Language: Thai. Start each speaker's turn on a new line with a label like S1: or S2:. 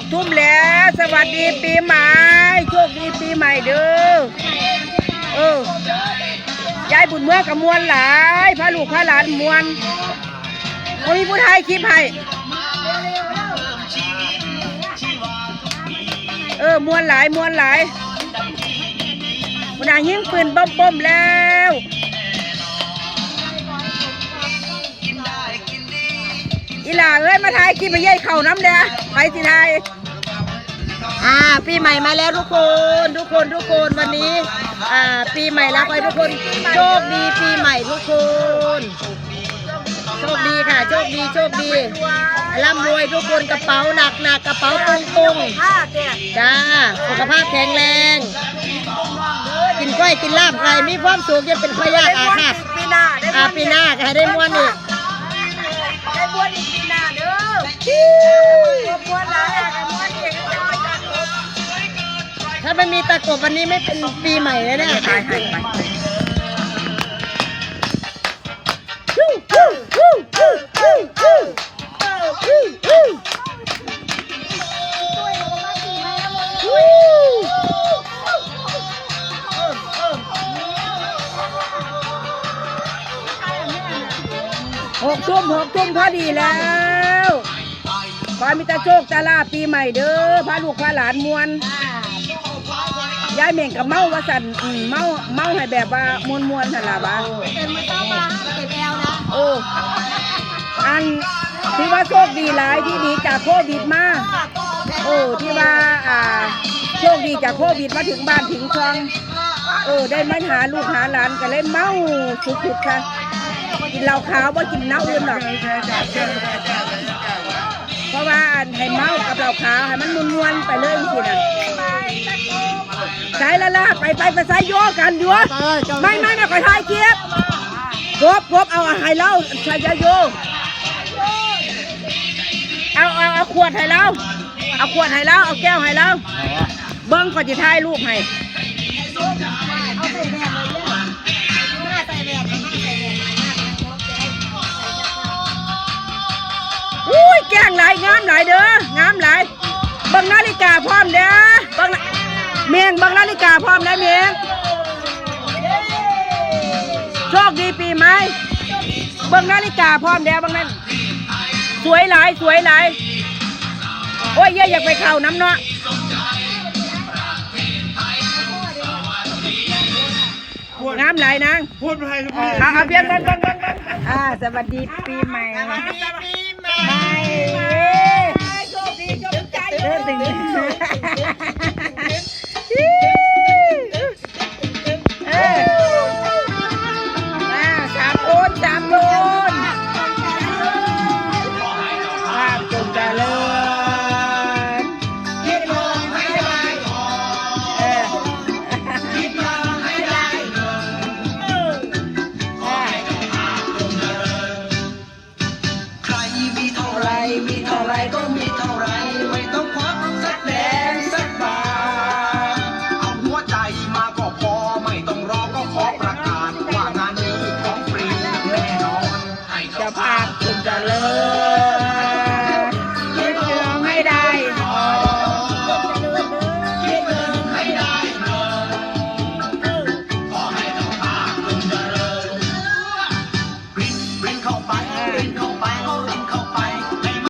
S1: กทุ่มแล้ว สวัสดีปีใหม่โชคดีปีใหม่เด้อเออยายบุญเมื่อกับมวลหลายพระลูกพระหลานมวลโอ้ผู้ไทยคลิปให้เออมวนหลายมวนหลายมันน่ายิงปืน bomb bomb มแล้วอีหล่าเอ้ยมาถ่ายคลิปไปเย่ยเข่าน้ำเด้อไปสิถ่าย อ่าปีใหม่มาแล้วทุกคน ทุกคนทุกคนวันนี้อ่าปีใหม่แล้วไปทุกคนโชคดีปีใหม่ทุกคน โชคดีค่ะโชคดีโชคดีร่ำรวยทุกคนกระเป๋าหนักหนักกระเป๋าตรงตรงๆจ้าสุขภาพแข็งแรง กินกล้อยกินลาบไก่มีความสุขจะเป็นพยาธิอาฆาต
S2: ปีหน้าได้
S1: อาปีหน้าก็ให้ได้ม้วนอีก
S2: ไม่
S1: มีตะกบวันนี้ไม่เป็นปีใหม่เลยเนี่ย ตายหายไปหกทุ่มหกทุ่มพอดีแล้วขอมีแตาโชคตาลาบปีใหม่เด้อพาลูกพาหลานมวน ยายเม่งกับเมาว่าสันอืมเมาเมาให้แบบว่ามวนมวนๆนั่นล่ะวะ
S2: เต็มมือต้องมาเก็บแอลนะ
S1: โอ้อันที่ว่าโชคดีหลายที่ดีจากโควิดมาโอ้ที่ว่าอ่าโชคดีจากโควิดมาถึงบ้านถึงช่องเออได้มาหาลูกหาหลานก็เลยเมาสุดๆค่ะกินเหล้าขาวว่ากินน้ำอื่นหรอกเพราะว่าอันให้เมากับเหล้าขาวให้มันมวนๆไปเลยจริงๆนะ ใช่แล้วล่ะไปไปไปใส่โยกันอยู่ไม่ไม่ไม่คอทายเกียบกบกบเอาอาหารเล่าใส่ยาโยเอาเอาเอาขวดให้เราเอาขวดให้เราเอาแก้วให้เราเบิ้งก่อนจะถ่ายรูปให้อุ้ยแกงหลายงามหลายเด้องามหลายเบิ้งนาฬิกาพร้อมเด้อเบิ้งนา เมียงเบิ้งนาฬิกาพร้อมนะเมียงโชคดีปีใหม่เบิ้งนาฬิกาพร้อมเด้อเบิ้งนั้น สวยหลายสวยหลายโอ้ยเย่อยากไปเข่าน้ำเนาะน้ำไหลายนาง
S3: พูดไปทุก
S1: เอาเอาเพียงกันกันกันกันอ่าสวัสดีปีใหม่
S2: สวัสดีปี